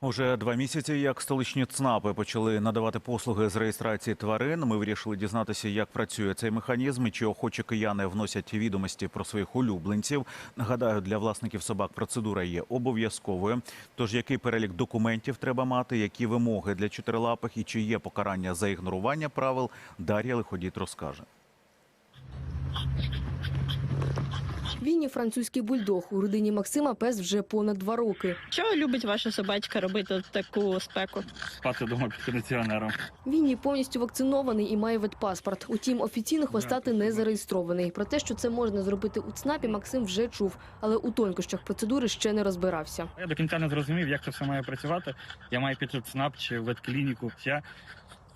Уже два місяці, як столичні ЦНАПи почали надавати послуги з реєстрації тварин. Ми вирішили дізнатися, як працює цей механізм і чи охочі кияни вносять відомості про своїх улюбленців. Нагадаю, для власників собак процедура є обов'язковою. Тож який перелік документів треба мати, які вимоги для чотирилапих і чи є покарання за ігнорування правил, Дар'я Лиходіт розкаже. Вінні французький бульдог. У родині Максима пес вже понад два роки. Що любить ваша собачка робити таку спеку? спати вдома під кондиціонером. Вінні повністю вакцинований і має ветпаспорт. Утім, офіційно хвостати не зареєстрований. Про те, що це можна зробити у ЦНАПі, Максим вже чув, але у тонкощах процедури ще не розбирався. Я до кінця не зрозумів, як це все має працювати. Я маю піти в ЦНАП чи в ветклініку. Я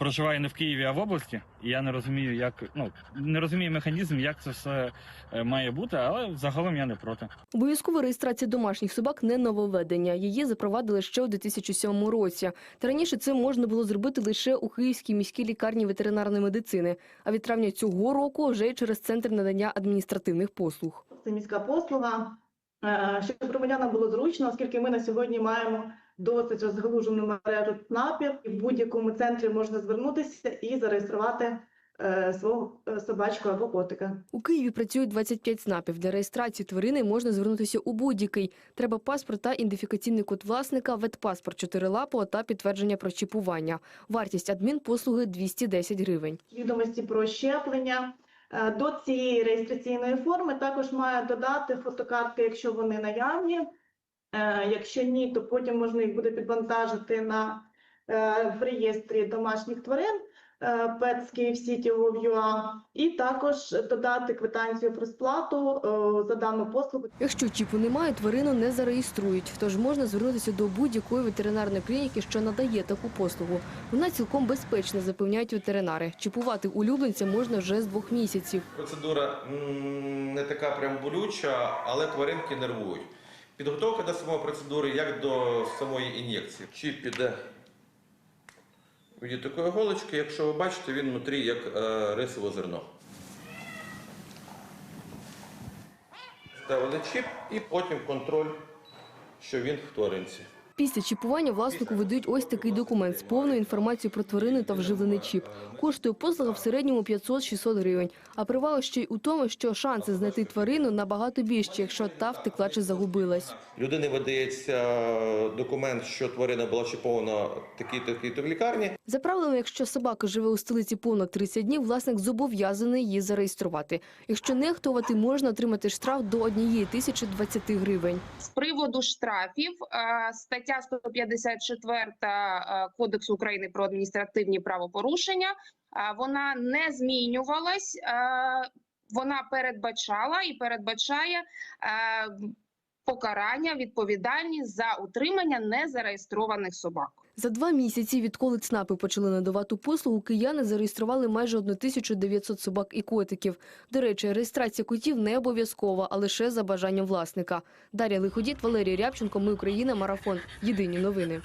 проживаю не в Києві, а в області, і я не розумію, як ну не розумію механізм, як це все е, має бути, але загалом я не проти. Обов'язкова реєстрація домашніх собак не нововведення. Її запровадили ще у 2007 році. Та раніше це можна було зробити лише у Київській міській лікарні ветеринарної медицини. А від травня цього року вже й через центр надання адміністративних послуг. це міська послуга, е, щоб громадянам було зручно, оскільки ми на сьогодні маємо досить розгалужену мережу ЦНАПів. І в будь-якому центрі можна звернутися і зареєструвати е, свого е, собачку або котика. У Києві працюють 25 ЦНАПів. Для реєстрації тварини можна звернутися у будь-який. Треба паспорт та ідентифікаційний код власника, ветпаспорт чотирилапого та підтвердження про чіпування. Вартість адмінпослуги 210 гривень. Відомості про щеплення. Е, До цієї реєстраційної форми також має додати фотокартки, якщо вони наявні. Е, Якщо ні, то потім можна їх буде підвантажити на е, в реєстрі домашніх тварин е, Pets City UA, і також додати квитанцію про сплату за дану послугу. Якщо чіпу немає, тварину не зареєструють. Тож можна звернутися до будь-якої ветеринарної клініки, що надає таку послугу. Вона цілком безпечна, запевняють ветеринари. Чіпувати улюбленця можна вже з двох місяців. Процедура не така прям болюча, але тваринки нервують. Підготовка до самої процедури, як до самої ін'єкції. Чіп піде від такої голочки, якщо ви бачите, він внутрі як е, рисове зерно. Ставили чіп і потім контроль, що він в тваринці. Після чіпування власнику видають ось такий документ з повною інформацією про тварини та вживлений чіп. Коштує послуга в середньому 500-600 гривень. А привало ще й у тому, що шанси знайти тварину набагато більші, якщо та втекла чи загубилась. Людині видається документ, що тварина була чіпована такій-такій-то в лікарні. За правилами, якщо собака живе у столиці понад 30 днів, власник зобов'язаний її зареєструвати. Якщо нехтувати, можна отримати штраф до 1 тисячі 20 гривень. З приводу штрафів е, стаття 154 е, Кодексу України про адміністративні правопорушення е, вона не змінювалась. е, Вона передбачала і передбачає покарання відповідальність за утримання незареєстрованих собак. За два місяці, відколи ЦНАПи почали надавати послугу, кияни зареєстрували майже 1900 собак і котиків. До речі, реєстрація котів не обов'язкова, а лише за бажанням власника. Дар'я Лиходіт, Валерій Рябченко, Ми Україна, Марафон. Єдині новини.